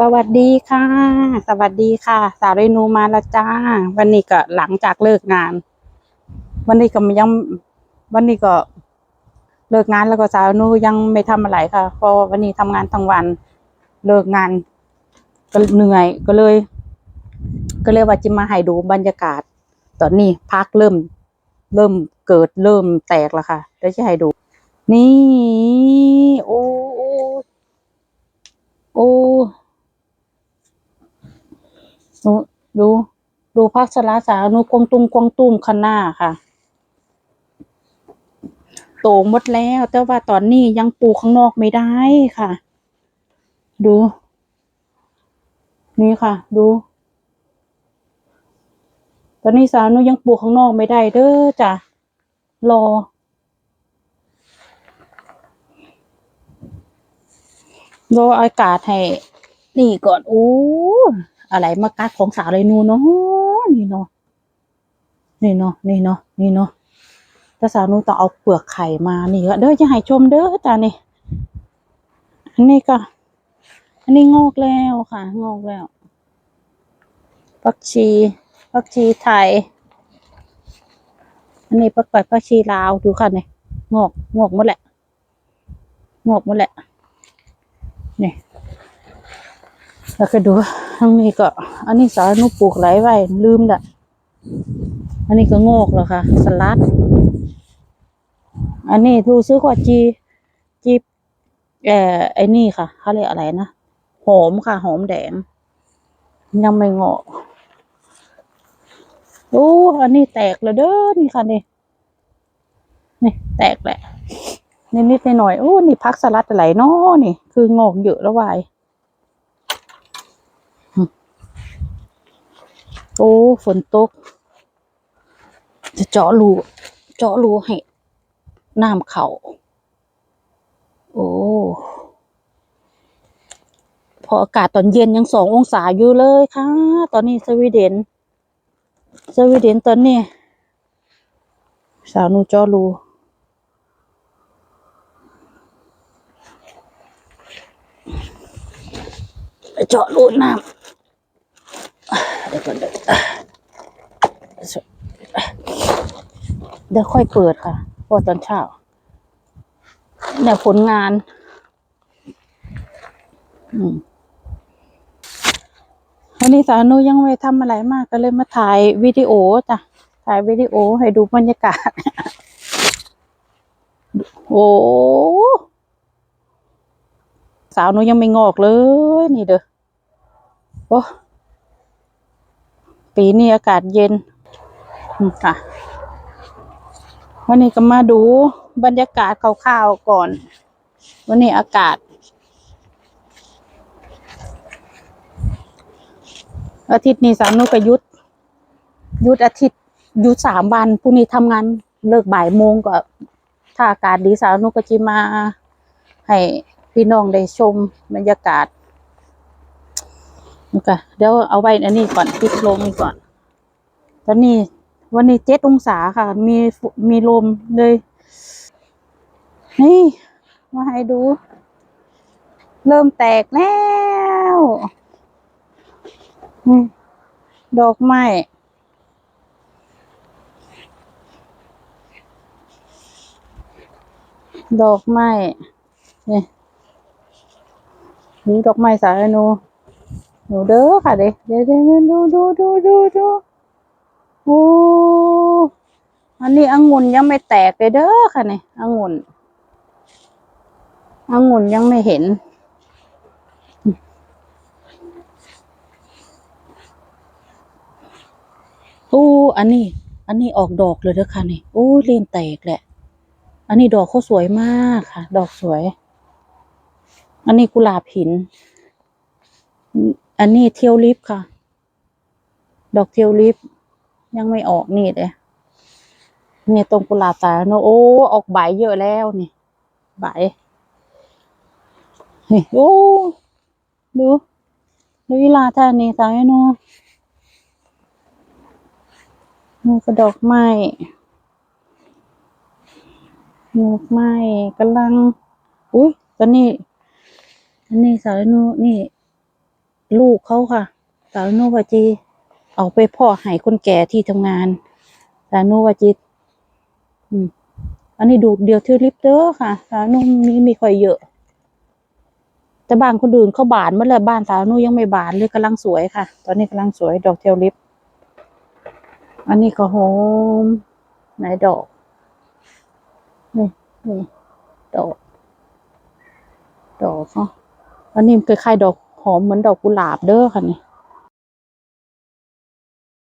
สวัสดีค่ะ สวัสดีค่ะ สาวเรนูมาแล้วจ้า วันนี้ก็หลังจากเลิกงาน วันนี้ก็ยังวันนี้ก็เลิกงานแล้วก็สาวนูยังไม่ทำอะไรค่ะเพราะวันนี้ทำงานทั้งวันเลิกงาน ก็เหนื่อยก็เลย ก็เลยว่าจะมาให้ดูบรรยากาศ ตอนนี้พักเริ่ม เริ่มเกิดเริ่มแตกแล้วค่ะเดี๋ยวจะให้ดู นี่ โอ้โอ้ ดูดูดูพักสลาสาวนูกวงตุ้มกวงตุ้มข้างหน้าค่ะ โตหมดแล้ว แต่ว่าตอนนี้ยังปลูกข้างนอกไม่ได้ค่ะ ดู นี่ค่ะ ดู ตอนนี้สาวนุยังปลูกข้างนอกไม่ได้เด้อจ้ะรอรออากาศให้นี่ก่อนโอ้ อะไรมากัดของสาวเลยนูเนาะนี่เนาะนี่เนาะนี่เนาะนี่เนาะถ้าสาวนูต้องเอาเปลือกไข่มานี่ก็เด้อจะให้ชมเด้อจ้ะนี่อันนี้ก็ อันนี้งอกแล้วค่ะ งอกแล้วผักชีผักชีไทย อันนี้ผักกอดผักชีลาวดูค่ะเนี่ยงอกงอกหมดแหละงอกหมดแหละนี่ แล้วก็ดูทั้งนี้ก็ อันนี้สานุปลูกหลายไว้ลืมละอันนี้ก็งอกแล้วค่ะ สลัด อันนี้รู้ซื้อกว่าจีจีเอ่อไอ้นี่ค่ะเขาเรียกอะไรนะหอมค่ะหอมแดง ยังไม่งอกโอ้อันนี้แตกแล้วเด้อนี่ค่ะนี่นี่แตกแหละนิดนิดๆหน่อยๆโอ้นี่พักสลัดอะไรเนาะนี่ คืองอกเยอะแล้ววาย โอ้ฝนตก จะเจาะรูเจาะรูให้น้ำเขาโอ้พออากาศตอนเย็นยังสององศาอยู่เลยค่ะ ตอนนี้สวีเดน สวีเดนตอนนี้ สาวนูเจอรูเจาะรูน้ำ ก่อนเดี๋ยวเดี๋ยวค่อยเปิดค่ะพราตอนเช้าเนี่ยผลงาน อืมวันนี้สาวนุยังไม่ทำอะไรมากก็เลยมาถ่ายวิดีโอจ้ะ ถ่ายวิดีโอให้ดูบรรยากาศ โอ้สาวนุยังไม่งอกเลย นี่เด้อโอ้ ปีนี้อากาศเย็นค่ะ วันนี้ก็มาดูบรรยากาศคร่าวๆก่อน วันนี้อากาศ อาทิตย์นี้สามนุกยุดหยุดอาทิตย์ยุดสามวันพรุ่งนี้ทำงานเลิกบ่ายโมงก็ ถ้าอากาศดีสาวนุกก็จะมาให้พี่น้องได้ชมบรรยากาศ นี่ค่ะเดี๋ยวเอาไว้อันนี้ก่อนปิดลมก่อน ตอนนี้วันนี้เจ็ดองศาค่ะ มีมีลมเลย นี่ มาให้ดู เริ่มแตกแล้วดอกไม้ดอกไม้นี่นี่ดอกไม้สายหนู หนูเด้อค่ะเดี๋ยวเดี๋ยวเดี๋ยวดูดูดูดูดูโอ้อันนี้องุ่นยังไม่แตกเลยเด้อค่ะนี่องุ่นองุ่นยังไม่เห็น โอ้ อันนี้ อันนี้ออกดอกเลยเด้อค่ะนี่โอ้เริ่มแตกแหละ อันนี้ดอกเขาสวยมากค่ะ ดอกสวย อันนี้กุหลาบหิน อันนี้เทียวลิฟค่ะ ดอกเทียวลิฟยังไม่ออกนี่เลยนี่ตรงกุหลาบสาโนโอ้ออกใบเยอะแล้วนี่ใบโอ้ดูดูวิลาท่านี่สายโนนี่ก็ดอกไม้ดอกไม้กำลัง อุ้ยตอนนี้อันนี้สาวนูนี่ ลูกเขาค่ะ สาวนุวจี เอาไปพ่อให้คนแก่ที่ทำงาน สาวนุวจีอืมอันนี้ดูเดียวทิวลิปเด้อค่ะ สาวนุมีมีค่อยเยอะ แต่บ้านคนอื่นเขาบานหมาแล้วบ้านสาวนุยังไม่บานเลยกำลังสวยค่ะ ตอนนี้กำลังสวยดอกเทวลิป อันนี้ก็หอมไหนดอกนี่นี่ดอก ดอกเนาะอันนี้คล้ายๆดอก อมเหมือนดอกกุหลาบเด้อค่ะนี่